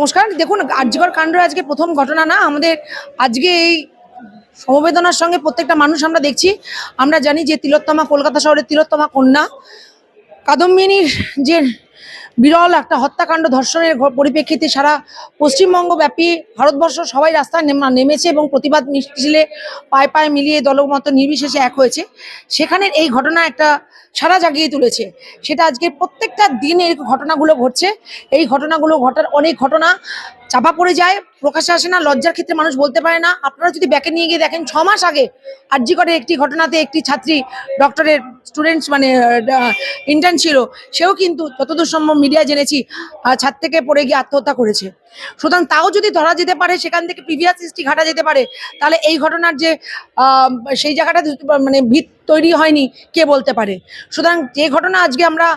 নমস্কার। দেখুন, আর্যকর কাণ্ড আজকে প্রথম ঘটনা না, আমাদের আজকে এই সমবেদনার সঙ্গে প্রত্যেকটা মানুষ আমরা দেখছি। আমরা জানি যে তিলোত্তমা কলকাতা শহরের তিলোত্তমা কন্যা। কাদম্বিনীর যে বিরল একটা হত্যাকাণ্ড ধর্ষণের পরিপ্রেক্ষিতে সারা পশ্চিমবঙ্গব্যাপী ভারতবর্ষ সবাই রাস্তায় নেমা- নেমেছে এবং প্রতিবাদ মিছিলে পায়ে পায়ে মিলিয়ে দলমত নির্বিশেষে এক হয়েছে। সেখানে এই ঘটনা একটা সারা জাগিয়ে তুলেছে। সেটা আজকে প্রত্যেকটা দিন এই ঘটনাগুলো ঘটছে। এই ঘটনাগুলো ঘটার অনেক ঘটনা চাপা পড়ে যায় প্রকাশে আসে না, লজ্জার ক্ষেত্রে মানুষ বলতে পারে না। আপনারা যদি ব্যাকে নিয়ে গিয়ে দেখেন, ছ মাস আগে আরজিকরের একটি ঘটনাতে একটি ছাত্রী ডক্টরের স্টুডেন্টস মানে ইন্টার্ন ছিল, সেও কিন্তু যতদূর সম্ভব মিডিয়া জেনেছি ছাদ থেকে পড়ে গিয়ে আত্মহত্যা করেছে। সুতরাং তাও যদি ধরা যেতে পারে, সেখান থেকে প্রিভিয়াস হিস্ট্রি ঘাটা যেতে পারে, তাহলে এই ঘটনার যে সেই জায়গাটা মানে ভিত তৈরি হয়নি, কে বলতে পারে? সুতরাং যে ঘটনা আজকে আমরা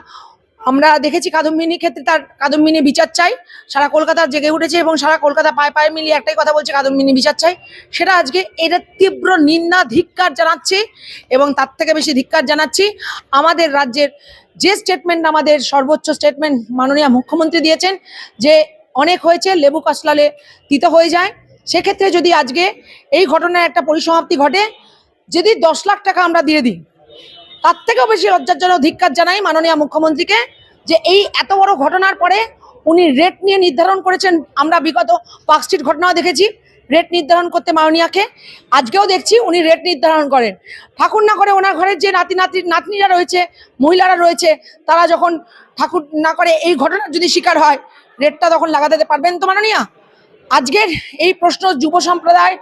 আমরা দেখেছি কাদম্বিনীর ক্ষেত্রে তার কাদম্বিনী বিচার চাই। সারা কলকাতা জেগে উঠেছে এবং সারা কলকাতা পায়ে পায়ে মিলিয়ে একটাই কথা বলছে, কাদম্বিনী বিচার চাই। সেটা আজকে এটা তীব্র নিন্দা, ধিক্কার জানাচ্ছি এবং তার থেকে বেশি ধিক্কার জানাচ্ছি। আমাদের রাজ্যের যে স্টেটমেন্ট আমাদের সর্বোচ্চ স্টেটমেন্ট মাননীয় মুখ্যমন্ত্রী দিয়েছেন যে অনেক হয়েছে, লেবু কাশলালে তিতো হয়ে যায়। সেক্ষেত্রে যদি আজকে এই ঘটনার একটা পরিসমাপ্তি ঘটে, যদি দশ লাখ টাকা আমরা দিয়ে দিই তার থেকেও বেশি লজ্জার জন্য ধিক্কার জানাই মাননীয় মুখ্যমন্ত্রীকে যে এই এত বড় ঘটনার পরে উনি রেট নিয়ে নির্ধারণ করেছেন। আমরা বিগত পার্কস্ট্রিট ঘটনাও দেখেছি। রেট নির্ধারণ করতে মাননীয়াকে। আজকেও দেখছি উনি রেট নির্ধারণ করেন। ঠাকুর না করে ওনার ঘরের যে নাতি নাতি নাতনিরা রয়েছে, মহিলারা রয়েছে, তারা যখন ঠাকুর না করে এই ঘটনার যদি শিকার হয় রেটটা তখন লাগাতে পারবেন তো মাননীয়া? আজকের এই প্রশ্ন যুব সম্প্রদায়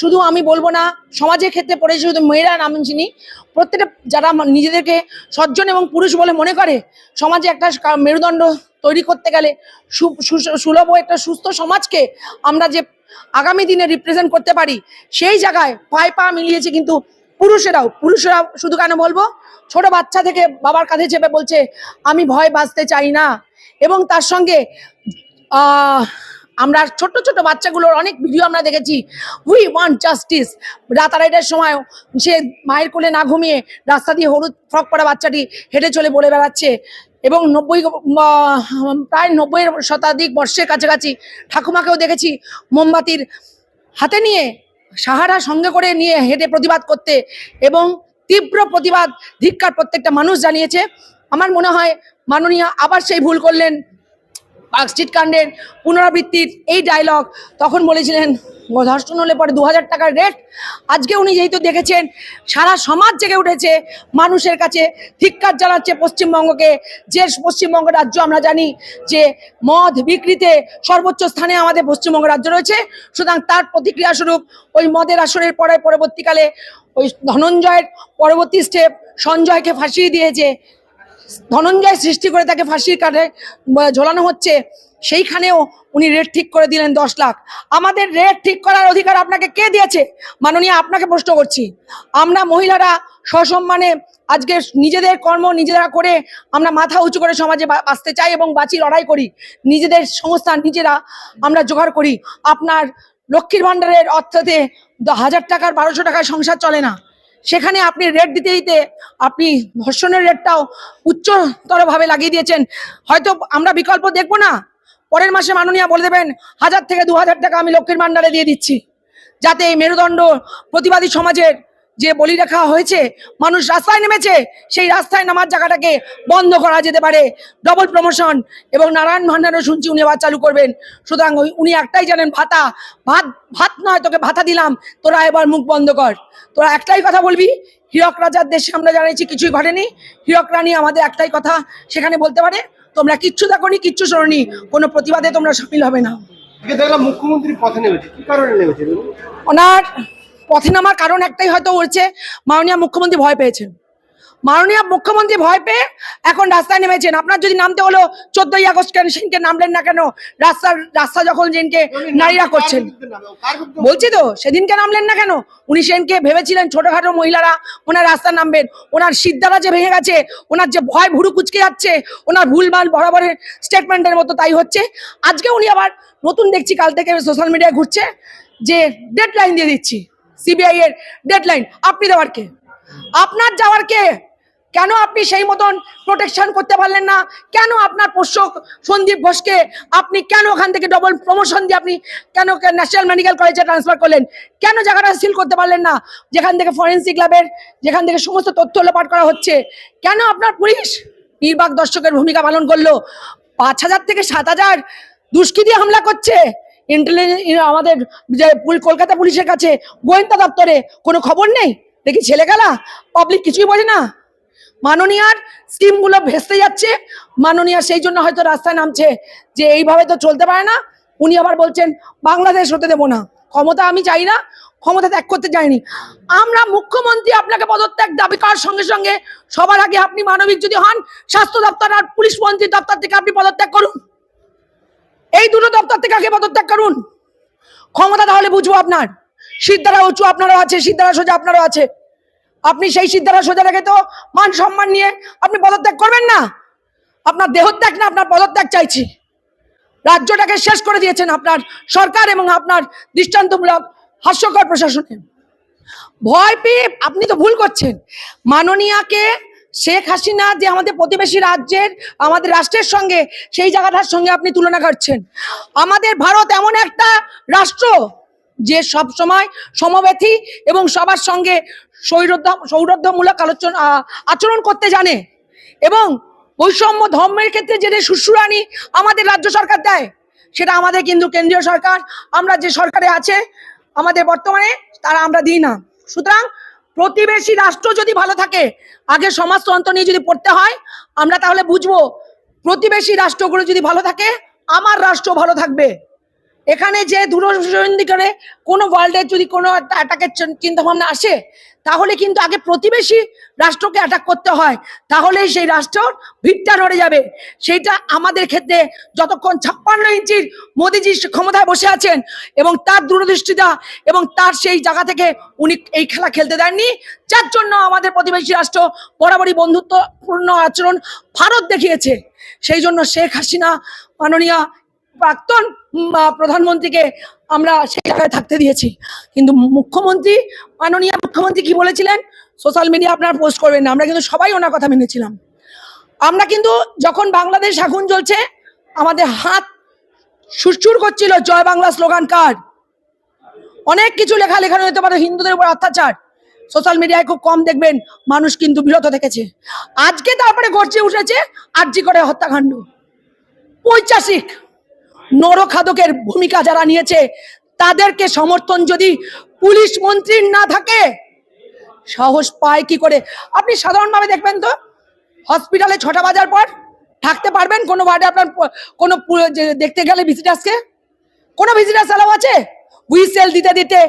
শুধু আমি বলব না, সমাজের ক্ষেত্রে পড়েছে শুধু মেয়েরা নাম চিনি। প্রত্যেকটা যারা নিজেদেরকে সজ্জন এবং পুরুষ বলে মনে করে, সমাজে একটা মেরুদণ্ড তৈরি করতে গেলে সুলভ একটা সুস্থ সমাজকে আমরা যে আগামী দিনে রিপ্রেজেন্ট করতে পারি, সেই জায়গায় পায়ে পা মিলিয়েছে কিন্তু পুরুষেরাও। পুরুষেরাও শুধু কেন বলব? ছোট বাচ্চা থেকে বাবার কাঁধে চেপে বলছে, আমি ভয় বাঁচতে চাই না। এবং তার সঙ্গে আমরা ছোট ছোট বাচ্চাগুলোর অনেক ভিডিও আমরা দেখেছি। উই ওয়ান্ট জাস্টিস রাতারাইটের সময় সে মায়ের কোলে না ঘুমিয়ে রাস্তা দিয়ে হলুদ ফ্রক পরা বাচ্চাটি হেঁটে চলে বলে বেড়াচ্ছে এবং নব্বই প্রায় নব্বই শতাধিক বর্ষের কাছাকাছি ঠাকুমাকেও দেখেছি মোমবাতির হাতে নিয়ে সাহারা সঙ্গে করে নিয়ে হেঁটে প্রতিবাদ করতে এবং তীব্র প্রতিবাদ, ধিক্কার প্রত্যেকটা মানুষ জানিয়েছে। আমার মনে হয় মাননীয় আবার সেই ভুল করলেন। পার্কস্ট্রিট কাণ্ডের পুনরাবৃত্তির এই ডায়লগ তখন বলেছিলেন ধর্ষণ হলে পরে দু হাজার টাকার রেট আজকে উনি যেহেতু দেখেছেন, সারা সমাজ জেগে উঠেছে, মানুষের কাছে ধিক্কার জানাচ্ছে পশ্চিমবঙ্গকে। যে পশ্চিমবঙ্গ রাজ্য আমরা জানি যে মদ বিক্রিতে সর্বোচ্চ স্থানে আমাদের পশ্চিমবঙ্গ রাজ্য রয়েছে, সুতরাং তার প্রতিক্রিয়া স্বরূপ ওই মদের আসরের পরে পরবর্তীকালে ওই ধনঞ্জয়ের পরবর্তী স্টেপ সঞ্জয়কে ফাঁসিয়ে দিয়েছে। ধনঞ্জয় সৃষ্টি করে তাকে ফাঁসির কাঠে ঝোলানো হচ্ছে, সেইখানেও উনি রেট ঠিক করে দিলেন দশ লাখ। আমাদের রেট ঠিক করার অধিকার আপনাকে কে দিয়েছে? মাননীয়, আপনাকে প্রশ্ন করছি। আমরা মহিলারা সসম্মানে আজকে নিজেদের কর্ম নিজেরা করে আমরা মাথা উঁচু করে সমাজে বাঁচতে চাই এবং বাঁচি, লড়াই করি। নিজেদের সংস্থা নিজেরা আমরা জোগাড় করি। আপনার লক্ষ্মীর ভাণ্ডারের অর্থতে হাজার টাকার, বারোশো টাকার সংসার চলে না। সেখানে আপনি রেট দিতে দিতে আপনি ধর্ষণের রেটটাও উচ্চতরভাবে লাগিয়ে দিয়েছেন। হয়তো আমরা বিকল্প দেখব না। পরের মাসে মাননীয় বলে দেবেন, হাজার থেকে দু হাজার টাকা আমি লক্ষ্মীর ভাণ্ডারে দিয়ে দিচ্ছি। যাতে এই মেরুদণ্ড প্রতিবাদী সমাজের যে বলি রাখা হয়েছে মানুষ রাস্তায় নেমেছে সেই রাস্তায় নামার জায়গাটাকে বন্ধ করা যেতে পারে। ডবল প্রমোশন এবং নারায়ণ ভান্ডারও শুনছি উনি আবার চালু করবেন। সুতরাং উনি একটাই জানেন ভাতা। ভাত ভাত নয় তোকে ভাতা দিলাম। তোরা এবার মুখ বন্ধ কর। তোরা একটাই কথা বলবি হীরক রাজার দেশে আমরা জানাইছি কিছুই ঘটেনি। হীরক রানী আমাদের একটাই কথা সেখানে বলতে পারে তোমরা কিচ্ছু দেখোনি কিচ্ছু শোনি কোনো প্রতিবাদে তোমরা সামিল হবে না। দেখলাম মুখ্যমন্ত্রী পথে নেমেছে কি কারণে নেমেছে ওনার পথে নামার কারণ একটাই হয়তো হচ্ছে, মাননীয় মুখ্যমন্ত্রী ভয় পেয়েছেন। মাননীয় মুখ্যমন্ত্রী ভয় পেয়ে এখন রাস্তায় নেমেছেন। আপনার যদি নামতে হলো, চোদ্দই আগস্ট কেন সেদিনকে নামলেন না কেন? রাস্তার, রাস্তা যখন যেদিনকে নারীরা করছেন। বলছি তো, সেদিনকে নামলেন না কেন? উনি সেদিনকে ভেবেছিলেন ছোটখাটো মহিলারা ওনার রাস্তায় নামবেন। ওনার সিদ্ধারা যে ভেঙে গেছে, ওনার যে ভয় ভুরু কুচকে যাচ্ছে, ওনার ভুলভাল বরাবরের স্টেটমেন্টের মতো তাই হচ্ছে। আজকে উনি আবার নতুন দেখছি, কাল থেকে সোশ্যাল মিডিয়ায় ঘুরছে, যে ডেডলাইন দিয়ে দিচ্ছি। সিবিআই এর ডেডলাইন আপনি দেওয়ার কে? আপনার যাওয়ার কে? কেন আপনি সেই মতন প্রোটেকশন করতে পারলেন না? কেন আপনার পোষ্য সন্দীপ ঘোষকে আপনি কেন ওখান থেকে ডবল প্রমোশন দিয়ে আপনি কেন ন্যাশনাল মেডিকেল কলেজে ট্রান্সফার করলেন? কেন জায়গাটা সিল করতে পারলেন না? যেখান থেকে ফরেন্সিক ল্যাবের যেখান থেকে সমস্ত তথ্য লোপাট করা হচ্ছে, কেন আপনার পুলিশ নির্বাক দর্শকের ভূমিকা পালন করল? পাঁচ হাজার থেকে সাত হাজার দুষ্কৃতী হামলা করছে। ইন্টেলিজেন্স আমাদের যে কলকাতা পুলিশের কাছে, গোয়েন্দা দপ্তরে কোনো খবর নেই? দেখি ছেলে গেলা পাবলিক কিছুই বোঝে না। মাননীয়ার স্কিমগুলো ভেস্তে যাচ্ছে। মাননীয়া সেই জন্য হয়তো রাস্তায় নামছে যে এইভাবে তো চলতে পারে না। উনি আবার বলছেন, বাংলাদেশ হতে দেবো না। ক্ষমতা আমি চাই না। ক্ষমতা ত্যাগ করতে চাইনি। আমরা মুখ্যমন্ত্রী আপনাকে পদত্যাগ দাবি করার সঙ্গে সঙ্গে সবার আগে আপনি মানবিক যদি হন, স্বাস্থ্য দপ্তর আর পুলিশ মন্ত্রী দপ্তর থেকে আপনি পদত্যাগ করুন। দপ্তর থেকে আগে পদত্যাগ করুন। ক্ষমতা তাহলে বুঝব আপনার। সিদ্ধারা উঁচু আপনারও আছে, সিদ্ধারা সোজা আপনারও আছে। আপনি সেই সিদ্ধারা সোজা রেখে তো মান সম্মান নিয়ে আপনি পদত্যাগ করবেন না। আপনার দেহত্যাগ না, আপনার পদত্যাগ চাইছি। রাজ্যটাকে শেষ করে দিয়েছেন আপনার সরকার এবং আপনার দৃষ্টান্তমূলক হাস্যকর প্রশাসনে ভয় পেয়ে আপনি তো ভুল করছেন। মাননীয়াকে শেখ হাসিনা যে আমাদের প্রতিবেশী রাজ্যের, আমাদের রাষ্ট্রের সঙ্গে, সেই জায়গাটার সঙ্গে আপনি তুলনা করছেন। আমাদের ভারত এমন একটা রাষ্ট্র যে সব সময় সমব্যথী এবং সবার সঙ্গে সৌরদ্ধ সৌরদ্ধমূলক আলোচনা আচরণ করতে জানে এবং বৈষম্য ধর্মের ক্ষেত্রে যে সুশ্রুরানি আমাদের রাজ্য সরকার দেয়, সেটা আমাদের কিন্তু কেন্দ্রীয় সরকার, আমরা যে সরকারে আছে, আমাদের বর্তমানে তারা আমরা দিই না। সুতরাং প্রতিবেশী রাষ্ট্র যদি ভালো থাকে, আগে সমাজতন্ত্র নিয়ে যদি পড়তে হয়, আমরা তাহলে বুঝব প্রতিবেশী রাষ্ট্রগুলো যদি ভালো থাকে, আমার রাষ্ট্র ভালো থাকবে। এখানে যে দূরসন্ধি করে কোনো ওয়ার্ল্ডের যদি কোনো একটা অ্যাটাকের চিন্তা ভাবনা আসে, তাহলে কিন্তু আগে প্রতিবেশী রাষ্ট্রকে অ্যাটাক করতে হয়। তাহলেই সেই রাষ্ট্র ভিটটা নড়ে যাবে। সেইটা আমাদের ক্ষেত্রে যতক্ষণ ছাপ্পান্ন ইঞ্চির মোদিজি ক্ষমতায় বসে আছেন এবং তার দূরদৃষ্টিতা এবং তার সেই জায়গা থেকে উনি এই খেলা খেলতে দেননি, যার জন্য আমাদের প্রতিবেশী রাষ্ট্র বরাবরই বন্ধুত্বপূর্ণ আচরণ ভারত দেখিয়েছে। সেই জন্য শেখ হাসিনা মাননীয় প্রাক্তন প্রধানমন্ত্রীকে আমরা সেই জায়গায় থাকতে দিয়েছি। কিন্তু মুখ্যমন্ত্রী, মাননীয় মুখ্যমন্ত্রী কি বলেছিলেন? সোশ্যাল মিডিয়া আপনার পোস্ট করবেন না। আমরা কিন্তু সবাই ওনার কথা মেনেছিলাম। আমরা কিন্তু যখন বাংলাদেশ আগুন জ্বলছে আমাদের হাত সুরসুর করছিল জয় বাংলা স্লোগান কার্ড অনেক কিছু লেখা লেখানো হতে পারে, হিন্দুদের উপর অত্যাচার। সোশ্যাল মিডিয়ায় খুব কম দেখবেন, মানুষ কিন্তু বিরত থেকেছে। আজকে তারপরে গর্জে উঠেছে আর্জি করে হত্যাকাণ্ড। ঐতিহাসিক নরখাদকের ভূমিকা যারা নিয়েছে, তাদেরকে সমর্থন যদি পুলিশ মন্ত্রীর না থাকে, সাহস পায় কি করে? আপনি সাধারণভাবে দেখবেন তো, হসপিটালে ছটা বাজার পর থাকতে পারবেন, কোনো ওয়ার্ডে আপনার কোনো দেখতে গেলে ভিজিটার্সকে কোনো ভিজিটার্স অ্যালাউ আছে? হুইসেল দিতে দিতে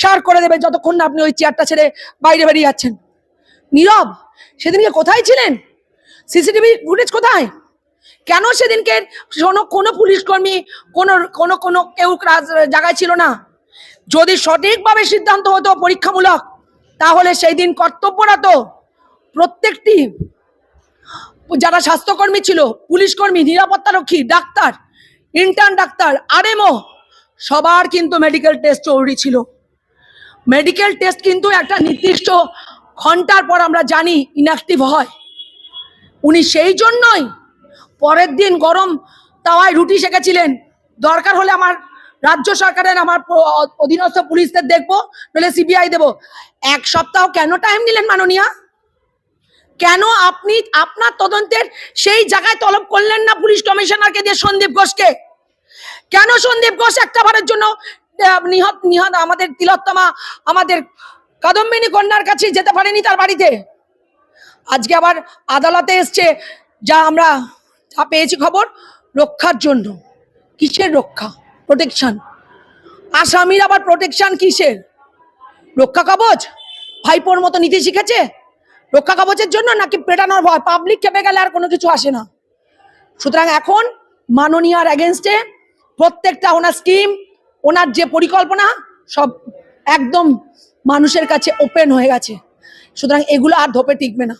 সার করে দেবে যতক্ষণ না আপনি ওই চেয়ারটা ছেড়ে বাইরে বেরিয়ে যাচ্ছেন। নীরব, সেদিনকে কোথায় ছিলেন? সিসিটিভি ফুটেজ কোথায়? কেন সেদিনকে কোনো কোনো পুলিশ কর্মী কোনো কোনো কোনো কেউ জায়গায় ছিল না? যদি সঠিকভাবে সিদ্ধান্ত হতো পরীক্ষামূলক, তাহলে সেই দিন কর্তব্যরত প্রত্যেকটি যারা স্বাস্থ্যকর্মী ছিল পুলিশ কর্মী নিরাপত্তারক্ষী, ডাক্তার ইন্টার্ন ডাক্তার, আরএমও, সবার কিন্তু মেডিকেল টেস্ট জরুরি ছিল। মেডিকেল টেস্ট কিন্তু একটা নির্দিষ্ট ঘণ্টার পর আমরা জানি ইনঅ্যাক্টিভ হয়। উনি সেই জন্যই পরের দিন গরম তাওয়ায় রুটি সেকেছিলেন। দরকার হলে আমার রাজ্য সরকারের আমার অধীনস্থ পুলিশদের দেখব, নইলে সিবিআই দেবো। এক সপ্তাহ কেন টাইম নিলেন মাননীয়া? কেন আপনি আপনার তদন্তের সেই জায়গায় তলব করলেন না পুলিশ কমিশনারকে দিয়ে সন্দীপ ঘোষকে? কেন সন্দীপ ঘোষ একটা বারের জন্য নিহত নিহত আমাদের তিলোত্তমা, আমাদের কাদম্বিনী কন্যার কাছে যেতে পারেনি তার বাড়িতে? আজকে আবার আদালতে এসছে, যা আমরা যা পেয়েছি খবর? রক্ষার জন্য। কিসের রক্ষা? প্রোটেকশন আসামির আবার প্রোটেকশন কিসের? রক্ষা কবচ? ভাইপোর মতো নীতি শিখেছে? রক্ষা কবচের জন্য নাকি পেটানোর ভয়? পাবলিক খেপে গেলে আর কোনো কিছু আসে না। সুতরাং এখন মাননীয়ার অ্যাগেনস্টে প্রত্যেকটা ওনার স্কিম ওনার যে পরিকল্পনা, সব একদম মানুষের কাছে ওপেন হয়ে গেছে। সুতরাং এগুলো আর ধোপে টিকবে না।